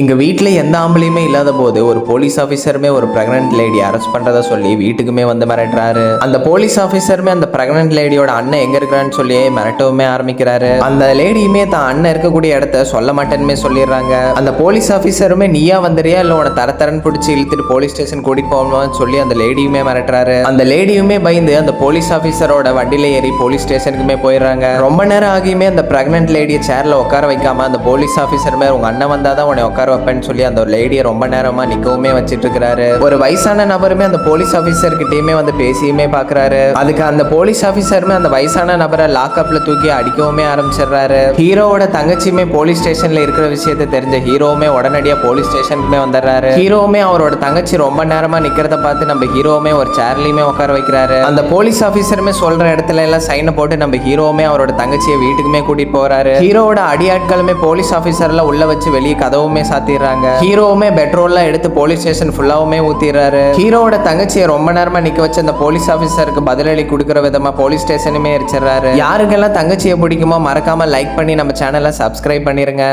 எங்கள் வீட்டில் எந்த ஆம்பளையுமே இல்லாத போது ஒரு போலீஸ் ஆஃபீஸருமே ஒரு ப்ரெக்னென்ட் லேடி அரெஸ்ட் பண்றதா சொல்லி வீட்டுக்குமே வந்து மிரட்டுறாரு. அந்த போலீஸ் ஆஃபீஸருமே அந்த ப்ரெக்னென்ட் லேடியோட அண்ணன் எங்கே இருக்கிறான்னு சொல்லி மிரட்டவுமே ஆரம்பிக்கிறாரு. அந்த லேடியுமே தான் அண்ணன் இருக்கக்கூடிய இடத்த சொல்ல மாட்டேன்னு சொல்லிடுறாங்க. அந்த போலீஸ் ஆஃபீஸருமே நீயா வந்துறியா இல்லை உன தரத்தரன் பிடிச்சி இழுத்துட்டு போலீஸ் ஸ்டேஷன் கூட்டிட்டு போகணும்னு சொல்லி அந்த லேடியுமே மிரட்டுறாரு. அந்த லேடியுமே பயந்து அந்த போலீஸ் ஆஃபீஸரோட வண்டியில் ஏறி போலீஸ் ஸ்டேஷனுக்குமே போயிடுறாங்க. ரொம்ப நேரம் ஆகியுமே அந்த ப்ரெக்னென்ட் லேடியை சேரில் உட்கார வைக்காம அந்த போலீஸ் ஆஃபீஸருமே உங்க அண்ணன் வந்தாதான் உன்னை உட்கார வைப்பேன்னு சொல்லி அந்த லேடியை ரொம்ப நேரமாக நிற்கவுமே வச்சுட்டு இருக்கிறாரு ஒரு வயசான நபருமே அந்த போலீஸ் ஆஃபீஸர் கிட்டேயுமே வந்து பேசியுமே பார்க்குறாரு அதுக்கு அந்த போலீஸ் ஆஃபீஸருமே அந்த வயசான நபரை லாக்அப்ல தூக்கி அடிக்கவுமே ஆரம்பிச்சிடுறாரு. ஹீரோவோட தங்கச்சியுமே போலீஸ் ஸ்டேஷன்ல இருக்கிற விஷயத்தை தெரிஞ்ச ஹீரோவுமே உடனடியா போலீஸ் ஸ்டேஷனுக்குமே வந்துடுறாரு. ஹீரோவுமே அவரோட தங்கச்சி ரொம்ப நேரமா நிக்கிறத பார்த்து நம்ம ஹீரோவுமே ஒரு சேர்லயுமே உட்கார வைக்கிறாரு. அந்த போலீஸ் ஆஃபீஸருமே சொல்ற இடத்துல எல்லாம் சைனை போட்டு நம்ம ஹீரோவுமே அவரோட தங்கச்சியை வீட்டுக்குமே கூட்டிட்டு போறாரு. ஹீரோவோட அடியாட்களுமே போலீஸ் ஆஃபீஸர்லாம் உள்ள வச்சு வெளியே கதவுமே சாத்திடுறாங்க. ஹீரோவுமே பெட்ரோல்லாம் எடுத்து போலீஸ் ஸ்டேஷன் ஃபுல்லாவுமே ஊத்திடுறாரு. ஹீரோவோட தங்கச்சியை ரொம்ப நேரமா நிக்க வச்சு அந்த போலீஸ் ஆஃபீஸருக்கு பதிலளி கொடுக்குற விதமா போலீஸ் ஸ்டேஷனுமே எரிச்சிடுறாரு. யாருக்கெல்லாம் தங்கச்சியை பிடிக்குமோ மறக்காம லைக் பண்ணி நம்ம சேனலை சப்ஸ்கிரைப் பண்ணிருங்க.